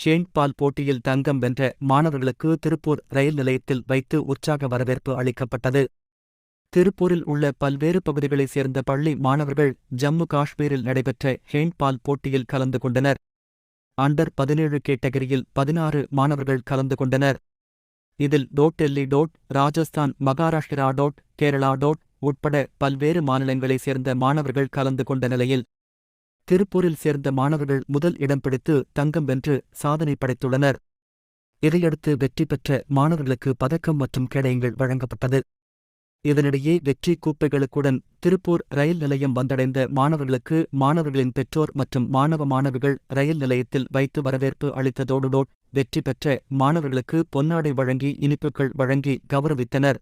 ஷேன்பால் போட்டியில் தங்கம் வென்ற மாணவர்களுக்கு திருப்பூர் ரயில் நிலையத்தில் வைத்து உற்சாக வரவேற்பு அளிக்கப்பட்டது. திருப்பூரில் உள்ள பல்வேறு பகுதிகளைச் சேர்ந்த பள்ளி மாணவர்கள் ஜம்மு காஷ்மீரில் நடைபெற்ற ஹேண்ட்பால் போட்டியில் கலந்து கொண்டனர். அண்டர் பதினேழு கேட்டகரியில் பதினாறு மாணவர்கள் கலந்து கொண்டனர். இதில் டோட் டெல்லி டோட் ராஜஸ்தான் மகாராஷ்டிரா டோட் கேரளா டோட் உட்பட பல்வேறு மாநிலங்களைச் சேர்ந்த மாணவர்கள் கலந்து கொண்ட நிலையில் திருப்பூரில் சேர்ந்த மாணவர்கள் முதல் இடம் பிடித்து தங்கம் வென்று சாதனை படைத்துள்ளனர். இதையடுத்து வெற்றி பெற்ற மாணவர்களுக்கு பதக்கம் மற்றும் கேடயங்கள் வழங்கப்பட்டது. இதனிடையே வெற்றி கூப்பைகளுக்குடன் திருப்பூர் ரயில் நிலையம் வந்தடைந்த மாணவர்களுக்கு மாணவர்களின் பெற்றோர் மற்றும் மாணவ மாணவிகள் ரயில் நிலையத்தில் வைத்து வரவேற்பு அளித்ததோடு வெற்றி பெற்ற மாணவர்களுக்கு பொன்னாடை வழங்கி இனிப்புகள் வழங்கி கௌரவித்தனர்.